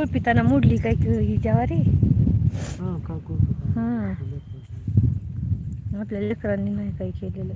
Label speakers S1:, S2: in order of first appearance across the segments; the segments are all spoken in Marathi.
S1: बी कुळपिताना मोडली काय की ही ज्वारी
S2: हा?
S1: हा. आपल्या लेकरांनी नाही काही केलेलं.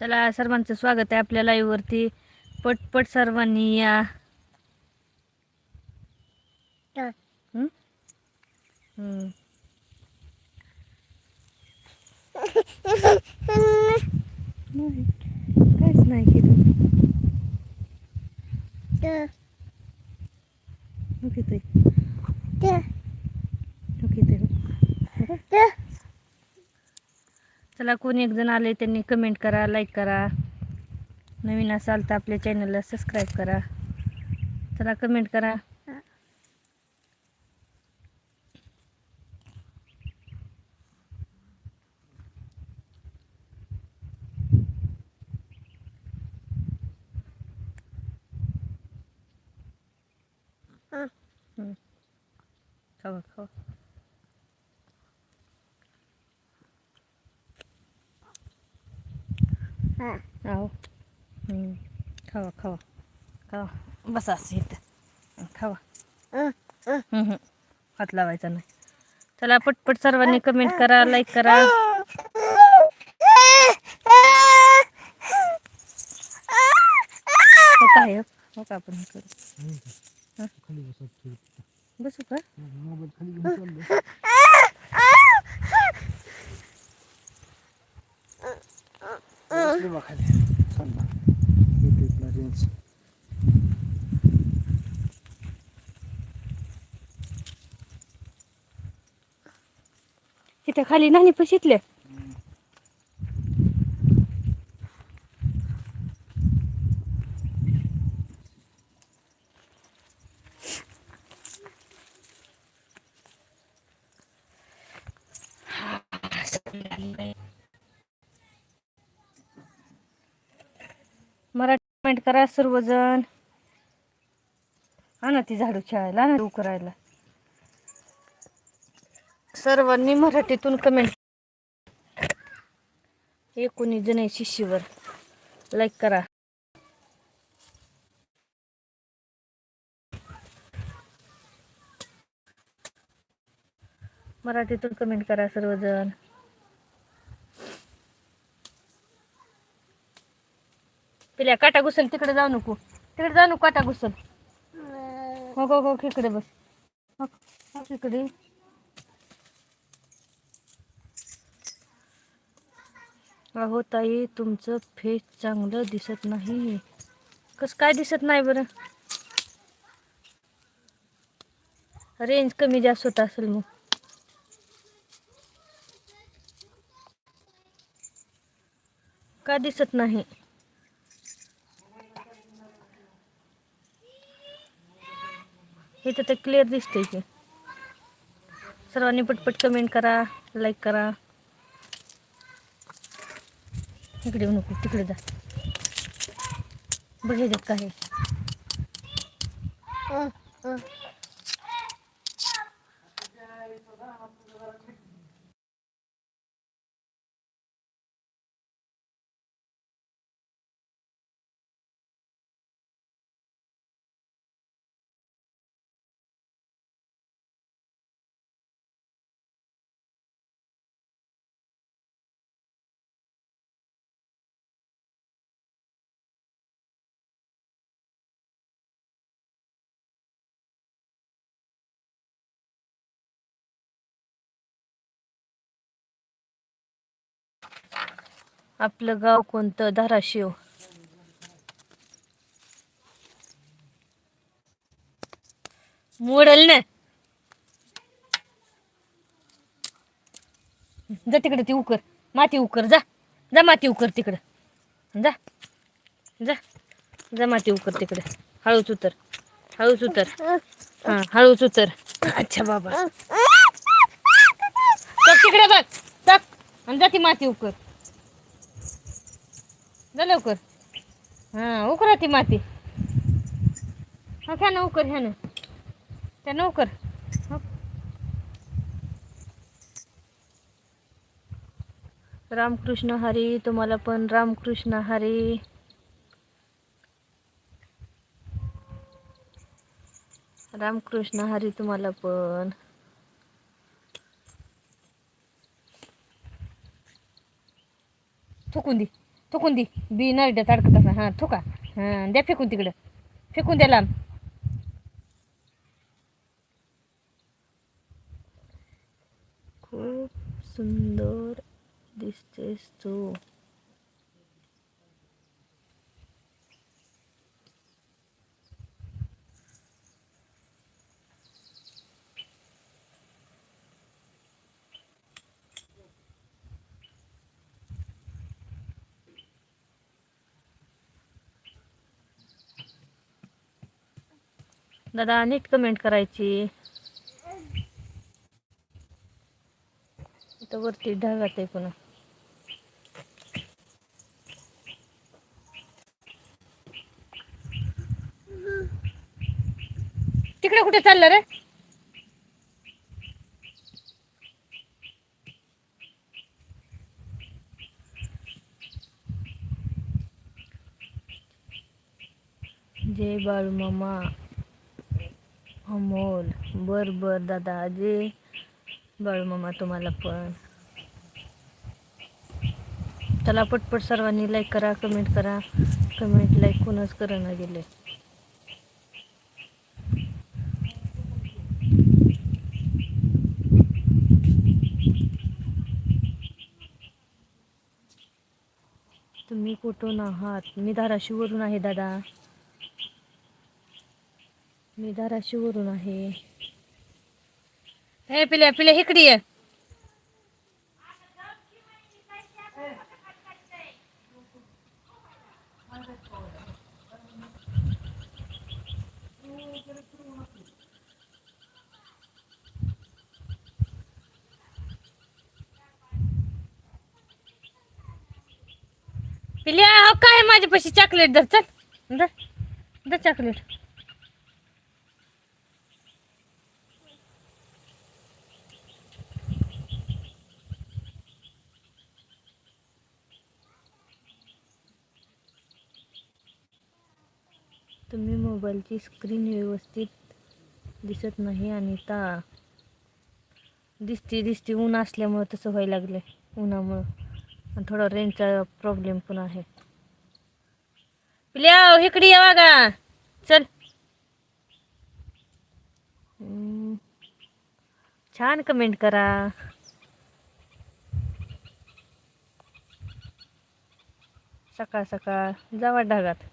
S1: चला सर्वांचं स्वागत आहे आपल्या लाईव्ह वरती. पटपट सर्वांनी या. हं? हं. नाही काहीच नाही केलं हो की ताई? हो की ताई? चला कोणी एक जण आले त्यांनी कमेंट करा लाईक करा. नवीन असाल तर आपल्या चॅनलला सबस्क्राईब करा. चला कमेंट करा. हं. खावा खावा आहो. हं. खावा खावा. खावा. बसा असं इथं खावा हं, हं. हात लावायचा नाही. चला पटपट सर्वांनी कमेंट करा लाईक करा. हो काय हो? हो का आपण हे करू. बसू का?
S2: मोबाईल खाली घेऊन चाललो. बसले बा खाली. चल बा. युट्यूबला रेंज.
S1: तिथं खाली नाही पशितले मराठी कमेंट करा सर्वजण. आणा ती झाडू खेळायला ना उकरायला. सर्वांनी मराठीतून कमेंट एकोणीस जण शिशीवर लाईक करा. मराठीतून कमेंट करा सर्वजण. पिल्या काटा घुसल तिकडे जाऊ नको. तिकडे जाऊ नको काटा घुसल. हो हो हो इकडे बस. हो, हो, इकडे अहो ताई तुमचं फेस चांगलं दिसत नाही. कस काय दिसत नाही बरं? रेंज कमी जास्त होत असेल मग. का दिसत नाही? इथं तर क्लिअर दिसतंय की. सर्वांनी पटपट कमेंट करा लाईक करा. इकडे येऊ नको तिकडे जा. बघ काय आपलं गाव कोणतं? धाराशिव. मोडल ना. जा तिकडे ती उकर. माती उकर जा. जा माती उकर तिकडं. जा. जा. जा माती उकर तिकडे. हळूच उतर. हळूच उतर. हा हळूच उतर. अच्छा बाबा. तिकडे बघ. आणि जा ती माती उकर. जा लवकर. हा उकरा ती माती. हा घ्या ना उकर ह्या ना. त्या नौकर रामकृष्ण हरी तुम्हाला पण रामकृष्ण हरी. रामकृष्ण हरी तुम्हाला पण. थुकून दे. थुकून दे. बी नरड्यात तडकत असा. हां थुका. हां द्या फेकून तिकडं. फेकून द्या लांब खूप सुंदर दिसतेस तू. दादा नीट कमेंट करायची. इथं वरती ढगात आहे पुन्हा. तिकडे कुठे चाललं रे? जय बाळू मामा. अमोल बर बर दादा जय बाळू मामा तुम्हाला पण. चला पटपट सर्वांनी लाईक करा कमेंट करा. कमेंट लाईक कोणच करणं गेले. तुम्ही कुठून आहात? मी धाराशिववरून आहे दादा. मी धाराशिववरून आहे. हे पिल्या पिल्या इकडे ये. पिल्या हो काय माझ्यापाशी चॉकलेट धर चल. धर. चॉकलेट तुम्ही मोबाईलची स्क्रीन व्यवस्थित दिसत नाही अनिता दिसते दिसते. ऊन असल्यामुळं तसं व्हायला लागलं उन्हामुळं. आणि थोडा रेंजचा प्रॉब्लेम पण आहे. पिल्या इकडे या बघा. चल. छान कमेंट करा. सकाळ सकाळ. जावा ढगात.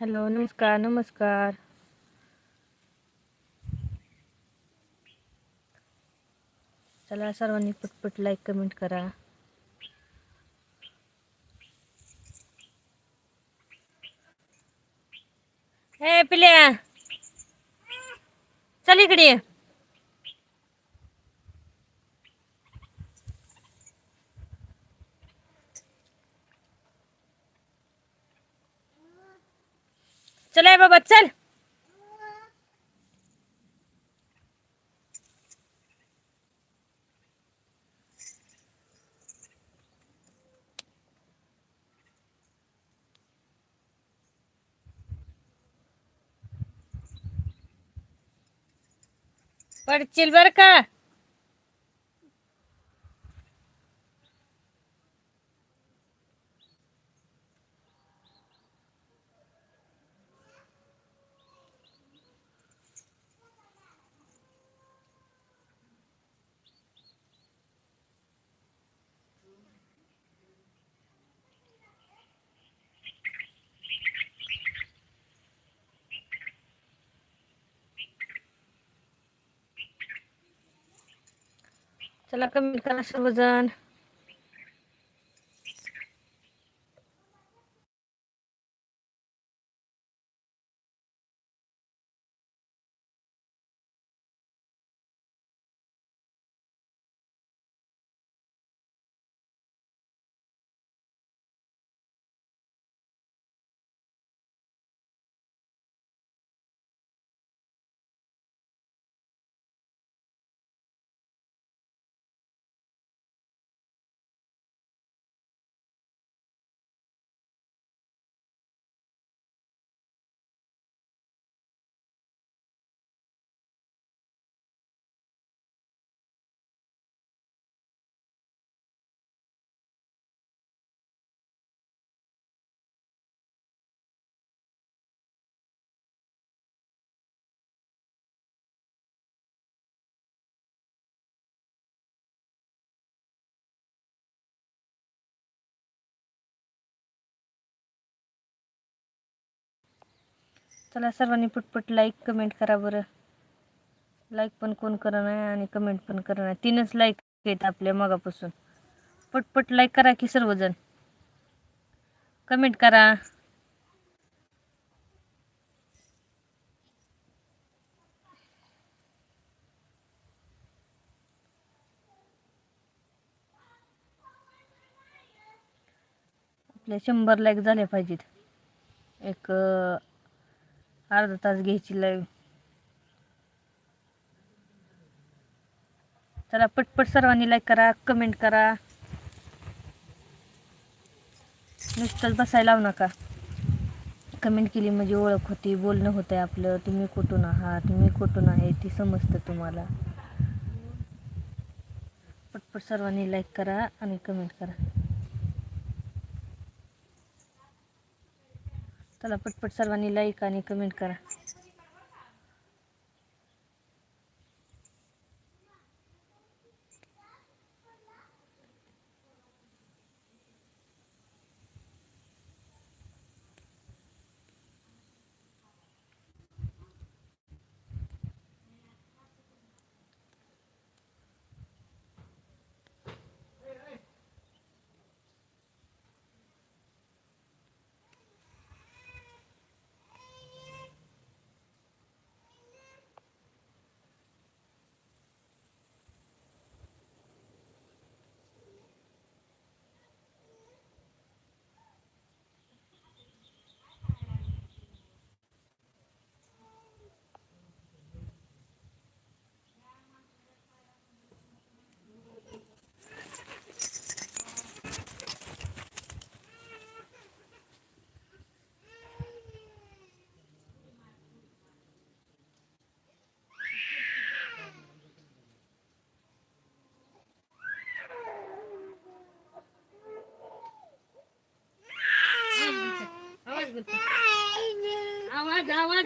S1: हॅलो नमस्कार नमस्कार. चला सर्वांनी पटपट लाईक कमेंट करा. हे पिल्या. चल इकडे चल आहे बाबा चल. पडचिल बर का? चला कमेंट करा सर्वजण. चला सर्वांनी पटपट लाईक कमेंट करा बरं. लाईक पण कोण करणार आहे आणि कमेंट पण करणार तीनच लाईक आहेत आपल्या मगापासून. पटपट लाईक करा की सर्वजण. कमेंट करा. आपल्या शंभर लाईक झाले पाहिजेत. एक अर्धा तास घ्यायची लाईव्ह. चला पटपट सर्वांनी लाईक करा कमेंट करा. नुसतंच बसायला लावू नका. कमेंट केली म्हणजे ओळख होती बोलणं होतं आहे आपलं. तुम्ही कुठून आहात मी कुठून आहे ती समजतं तुम्हाला. पटपट सर्वांनी लाईक करा आणि कमेंट करा. चला पटपट सर्वांनी लाईक आणि कमेंट करा. যাওয়ার